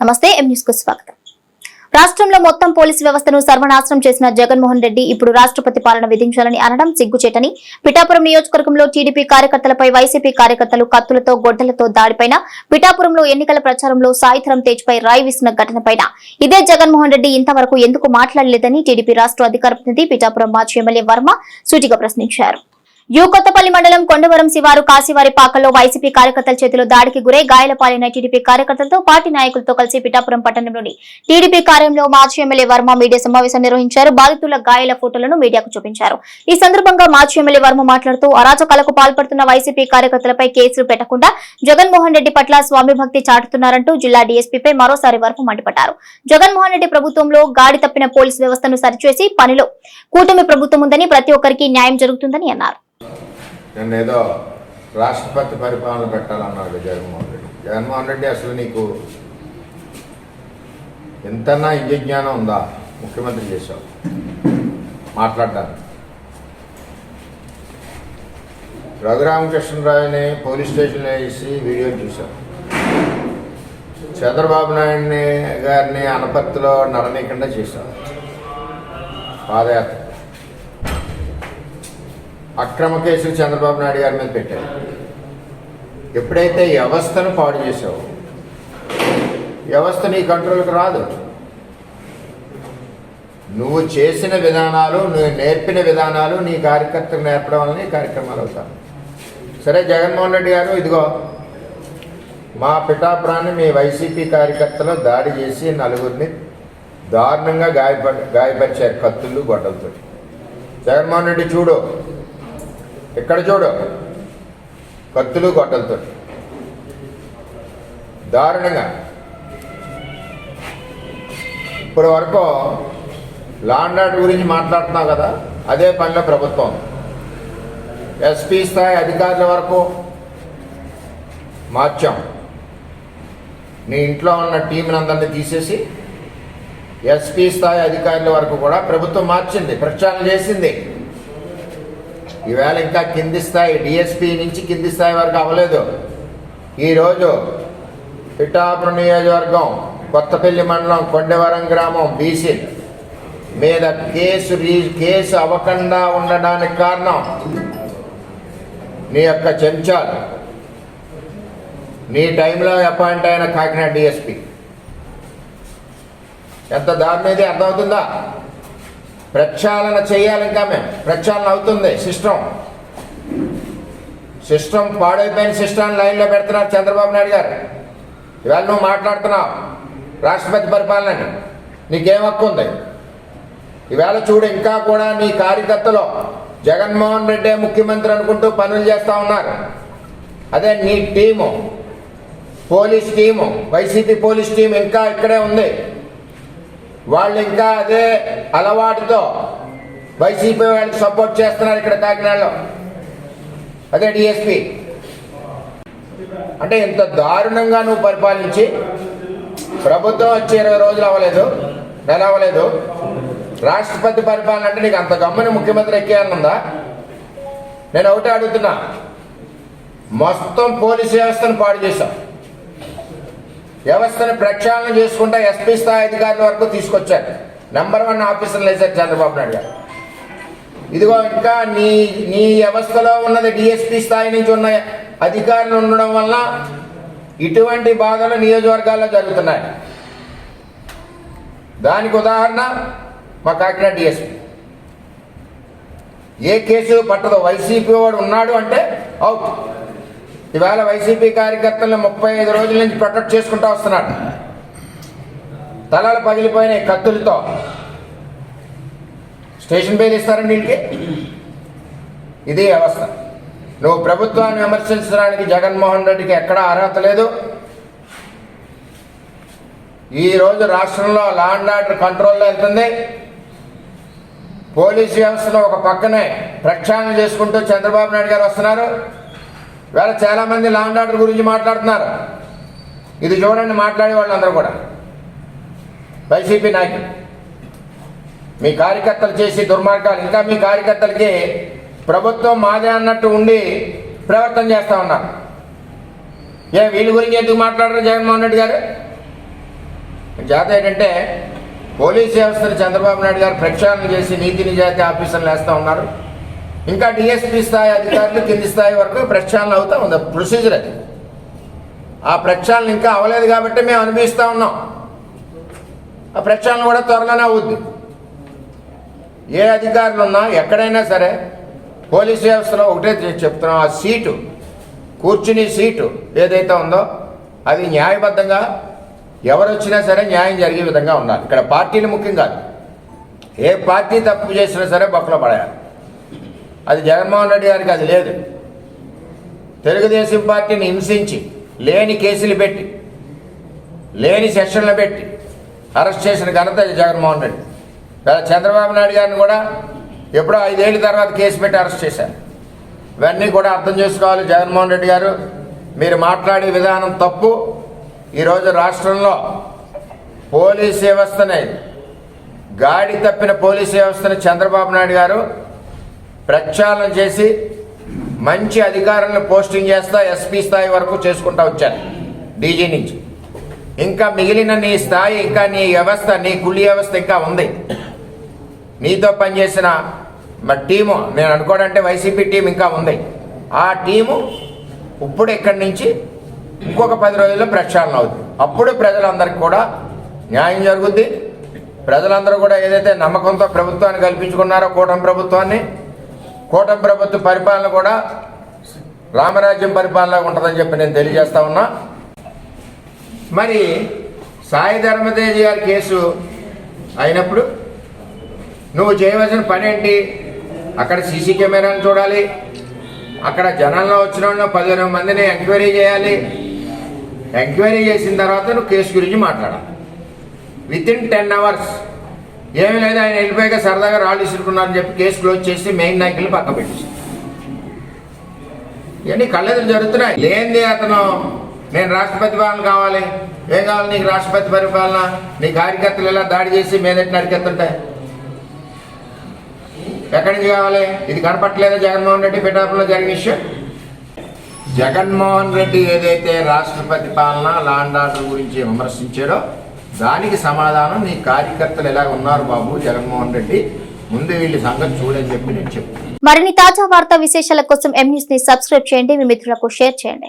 నమస్తే ఎం న్యూస్కు స్వాగతం. రాష్ట్రంలో మొత్తం పోలీసు వ్యవస్థను సర్వనాశనం చేసిన జగన్మోహన్ రెడ్డి ఇప్పుడు రాష్ట్రపతి పాలన విధించాలని అనడం సిగ్గుచేటని పిఠాపురం నియోజకవర్గంలో టీడీపీ కార్యకర్తలపై వైసీపీ కార్యకర్తలు కత్తులతో గొడ్డలతో దాడిపైన పిఠాపురంలో ఎన్నికల ప్రచారంలో సాయిధరం తేజ్ పై రాయి విసిన ఘటనపైన. ఇదే జగన్మోహన్ రెడ్డి ఇంతవరకు ఎందుకు మాట్లాడలేదని టీడీపీ రాష్ట్ర అధికార ప్రతినిధి పిఠాపురం మాజీ ఎమ్మెల్యే వర్మ సూటిగా ప్రశ్నించారు. యూ కొత్తపల్లి మండలం కొండవరం శివారు కాశీవారి పాకల్లో వైసీపీ కార్యకర్తల చేతిలో దాడికి గురై గాయలపాలిన టీడీపీ కార్యకర్తలతో పార్టీ నాయకులతో కలిసి పిఠాపురం పట్టణంలోని టీడీపీ కార్యంలో మాజీ ఎమ్మెల్యే వర్మ మీడియా సమావేశం నిర్వహించారు. బాధితుల గాయాల ఫోటోలను మీడియాకు చూపించారు. ఈ సందర్భంగా మాజీ ఎమ్మెల్యే వర్మ మాట్లాడుతూ అరాచకాలకు పాల్పడుతున్న వైసీపీ కార్యకర్తలపై కేసులు పెట్టకుండా జగన్మోహన్ రెడ్డి పట్ల స్వామి భక్తి చాటుతున్నారంటూ జిల్లా డీఎస్పీపై మరోసారి వర్మ మండిపడ్డారు. జగన్మోహన్ రెడ్డి ప్రభుత్వంలో గాడి తప్పిన పోలీసు వ్యవస్థను సరిచేసి పనిలో కూటమి ప్రభుత్వం ఉందని ప్రతి ఒక్కరికి న్యాయం జరుగుతుందని అన్నారు. ఏదో రాష్ట్రపతి పరిపాలన పెట్టాలన్నాడు జగన్మోహన్ రెడ్డి. జగన్మోహన్ రెడ్డి అసలు నీకు ఎంతన్నా ఇంజ జ్ఞానం ఉందా? ముఖ్యమంత్రి చేశావు. మాట్లాడడానికి రఘురామకృష్ణరావుని పోలీస్ స్టేషన్లో వేసి వీడియో చూశాం. చంద్రబాబు నాయుడిని గారిని అనపత్తిలో నడనీయకుండా చేశాం. పాదయాత్ర. అక్రమ కేసులు చంద్రబాబు నాయుడు గారి మీద పెట్టారు. ఎప్పుడైతే వ్యవస్థను పాడు చేసావు వ్యవస్థ నీ కంట్రోల్కి రాదు. నువ్వు చేసిన విధానాలు నువ్వు నేర్పిన విధానాలు నీ కార్యకర్తలు నేర్పడం వల్ల నీ కార్యక్రమాలు అవుతాను సరే జగన్మోహన్ రెడ్డి గారు ఇదిగో మా పిఠాపురాన్ని మీ వైసీపీ కార్యకర్తలు దాడి చేసి నలుగురిని దారుణంగా గాయప గాయపరిచారు కత్తులు గొడ్డలతో జగన్మోహన్ రెడ్డి చూడు ఇక్కడ చూడు? కత్తులు గొడ్డలతో. దారుణంగా. ఇప్పటి వరకు లాండ్ ఆర్డర్ గురించి మాట్లాడుతున్నావు కదా అదే పనిలో ప్రభుత్వం. ఎస్పీ స్థాయి అధికారుల వరకు మార్చాం. నీ ఇంట్లో ఉన్న టీంని అందరినీ తీసేసి ఎస్పీ స్థాయి అధికారుల వరకు కూడా ప్రభుత్వం మార్చింది ప్రక్షాళన చేసింది. ఈవేళ ఇంకా కింది స్థాయి డిఎస్పీ నుంచి కింది స్థాయి వరకు అవ్వలేదు. ఈరోజు పిఠాపురం నియోజకవర్గం కొత్తపల్లి మండలం కొండవరం గ్రామం బీసీ మీద కేసు రీ కేసు అవ్వకుండా ఉండడానికి కారణం నీ యొక్క చెంచాలు. నీ టైంలో అపాయింట్ అయిన కాకినాడ డిఎస్పీ ఎంత దారుణం ఇది? అర్థమవుతుందా? ప్రక్షాళన చేయాలి ఇంకా మేము ప్రక్షాళన అవుతుంది. సిస్టమ్ సిస్టమ్ పాడైపోయిన సిస్టమ్ లైన్లో పెడుతున్నారు చంద్రబాబు నాయుడు గారు. ఇవాళ నువ్వు మాట్లాడుతున్నావు. రాష్ట్రపతి పరిపాలనని. నీకేం హక్కు ఉంది? ఈవేళ చూడు ఇంకా కూడా నీ కార్యకర్తలు జగన్మోహన్ రెడ్డి ముఖ్యమంత్రి అనుకుంటూ పనులు చేస్తూ ఉన్నారు. అదే నీ team. Police team. YCP police team ఇంకా ఇక్కడే ఉంది. వాళ్ళు ఇంకా అదే అలవాటుతో వైసీపీ వాళ్ళకి సపోర్ట్ చేస్తున్నారు ఇక్కడ కాకినాడలో. అదే డిఎస్పి. అంటే ఇంత దారుణంగా నువ్వు పరిపాలించి ప్రభుత్వం వచ్చి ఇరవై రోజులు అవ్వలేదు నెల అవ్వలేదు. రాష్ట్రపతి పరిపాలన అంటే నీకు అంత గమ్మని ముఖ్యమంత్రి ఎక్కేయాలనుందా? నేను ఒకటే అడుగుతున్నా. మొత్తం పోలీస్ వ్యవస్థను పాడు చేశాం వ్యవస్థను ప్రక్షాళన చేసుకుంటా ఎస్పీ స్థాయి అధికారుల వరకు తీసుకొచ్చారు. నెంబర్ వన్ ఆఫీసర్లు వేశారు చంద్రబాబు నాయుడు గారు. ఇదిగో ఇంకా నీ నీ వ్యవస్థలో ఉన్నది డిఎస్పీ స్థాయి నుంచి ఉన్న అధికారులు ఉండడం వల్ల ఇటువంటి బాధలు నియోజకవర్గాల్లో జరుగుతున్నాయి. దానికి ఉదాహరణ మా కాకినాడ డిఎస్పీ ఏ కేసు పట్టదు. వైసీపీ వాడు ఉన్నాడు అంటే అవుట్ ఇవాళ వైసీపీ కార్యకర్తలను ముప్పై ఐదు రోజుల నుంచి ప్రొటెక్ట్ చేసుకుంటూ వస్తున్నాడు. తలలు పగిలిపోయినాయి కత్తులతో. స్టేషన్ పేరు ఇస్తారండి వీళ్ళకి? ఇది వ్యవస్థ. నువ్వు ప్రభుత్వాన్ని విమర్శించడానికి జగన్మోహన్ రెడ్డికి ఎక్కడా అర్హత లేదు. ఈ రోజు రాష్ట్రంలో లా అండ్ ఆర్డర్ కంట్రోల్లో వెళ్తుంది. పోలీస్ వ్యవస్థను ఒక పక్కనే ప్రక్షాళన చేసుకుంటూ చంద్రబాబు నాయుడు గారు వస్తున్నారు. వేళ చాలామంది లా ఆర్డర్ గురించి మాట్లాడుతున్నారు. ఇది చూడండి మాట్లాడే వాళ్ళందరూ కూడా. వైసీపీ నాయకులు. మీ కార్యకర్తలు చేసి దుర్మార్గాలు ఇంకా మీ కార్యకర్తలకి ప్రభుత్వం మాదే అన్నట్టు ఉండి ప్రవర్తన చేస్తూ ఉన్నారు. ఏ వీళ్ళ గురించి ఎందుకు మాట్లాడరు జగన్మోహన్ రెడ్డి గారు? జాత ఏంటంటే పోలీస్ వ్యవస్థను చంద్రబాబు నాయుడు గారు ప్రక్షాళన చేసి నీతి నిజాయితీ ఆఫీసర్లు వేస్తూ ఉన్నారు. ఇంకా డిఎస్పీ స్థాయి అధికారులు కింది స్థాయి వరకు ప్రక్షాళన అవుతా ఉంది. ప్రొసీజర్ అది. ఆ ప్రక్షాళన ఇంకా అవ్వలేదు కాబట్టి మేము అనుభవిస్తూ ఉన్నాం. ఆ ప్రక్షాళన కూడా త్వరలోనే అవుద్ది. ఏ అధికారులు ఉన్నా ఎక్కడైనా సరే పోలీస్ వ్యవస్థలో ఒకటే చెప్తున్నాం. ఆ సీటు కూర్చుని సీటు ఏదైతే ఉందో అది న్యాయబద్ధంగా ఎవరు వచ్చినా సరే న్యాయం జరిగే విధంగా ఉండాలి. ఇక్కడ పార్టీలు ముఖ్యం కాదు. ఏ పార్టీ తప్పు చేసినా సరే బొక్కలో పడేయాలి. అది జగన్మోహన్ రెడ్డి గారికి అది లేదు. తెలుగుదేశం పార్టీని హింసించి లేని కేసులు పెట్టి లేని సెషన్లు పెట్టి అరెస్ట్ చేసిన ఘనత జగన్మోహన్ రెడ్డి. చంద్రబాబు నాయుడు గారిని కూడా ఎప్పుడో ఐదేళ్ళ తర్వాత కేసు పెట్టి అరెస్ట్ చేశారు. ఇవన్నీ కూడా అర్థం చేసుకోవాలి జగన్మోహన్ రెడ్డి గారు. మీరు మాట్లాడే విధానం తప్పు. ఈరోజు రాష్ట్రంలో పోలీస్ వ్యవస్థని గాడి తప్పిన పోలీస్ వ్యవస్థను చంద్రబాబు నాయుడు గారు ప్రక్షాళన చేసి మంచి అధికారులను పోస్టింగ్ చేస్తా ఎస్పీ స్థాయి వరకు చేసుకుంటా వచ్చారు డీజీ నుంచి. ఇంకా మిగిలిన నీ స్థాయి ఇంకా నీ వ్యవస్థ నీ కుళ్ళి వ్యవస్థ ఇంకా ఉంది. నీతో పనిచేసిన మా టీము నేను అనుకోవడంటే వైసీపీ టీం ఇంకా ఉంది. ఆ టీము ఇప్పుడు ఇక్కడి నుంచి ఇంకొక పది రోజుల్లో ప్రక్షాళన అవుతుంది అప్పుడు ప్రజలందరికీ కూడా న్యాయం జరుగుద్ది. ప్రజలందరూ కూడా ఏదైతే నమ్మకంతో ప్రభుత్వాన్ని కల్పించుకున్నారో కూటమి ప్రభుత్వాన్ని కూటమి ప్రభుత్వ పరిపాలన కూడా రామరాజ్యం పరిపాలన ఉంటుందని చెప్పి నేను తెలియజేస్తా ఉన్నా. మరి సాయి ధర్మతేజ్ గారి కేసు అయినప్పుడు నువ్వు చేయవలసిన పని ఏంటి అక్కడ సీసీ కెమెరాను చూడాలి. అక్కడ జనంలో వచ్చిన పదిహేను మందిని ఎంక్వైరీ చేయాలి. ఎంక్వైరీ చేసిన తర్వాత నువ్వు కేసు గురించి మాట్లాడాలి. విత్ ఇన్ టెన్ అవర్స్ ఏమీ లేదు ఆయన వెళ్ళిపోయాక సరదాగా రాళ్ళు ఇసురుకున్నారని చెప్పి కేసు క్లోజ్ చేసి మెయిన్ నాయకులు పక్క పెట్టేసి ఇవన్నీ కళ్ళెదురు జరుగుతున్నాయి. లేనిది అతను నేను రాష్ట్రపతి పాలన కావాలి. ఏం కావాలి నీకు రాష్ట్రపతి పరిపాలన? నీ కార్యకర్తలు ఇలా దాడి చేసి మీదటి నరికెత్తుంటాయి ఎక్కడి నుంచి కావాలి? ఇది కనపట్లేదా జగన్మోహన్ రెడ్డి పిఠాపురంలో జరిగిన విషయం? జగన్మోహన్ రెడ్డి ఏదైతే రాష్ట్రపతి పాలన లాండ్ ఆర్డర్ గురించి విమర్శించాడో దానికి సమాధానం నీ కార్యకర్తలు ఎలా ఉన్నారు బాబు? జగన్మోహన్ రెడ్డి ముందు వీళ్ళ సంగతి చూడని చెప్పి నేను చెప్తాను మరిన్ని తాజా వార్తా విశేషాల కోసం ఎం న్యూస్ని సబ్స్క్రైబ్ చేయండి. మీ మిత్రులకు షేర్ చేయండి.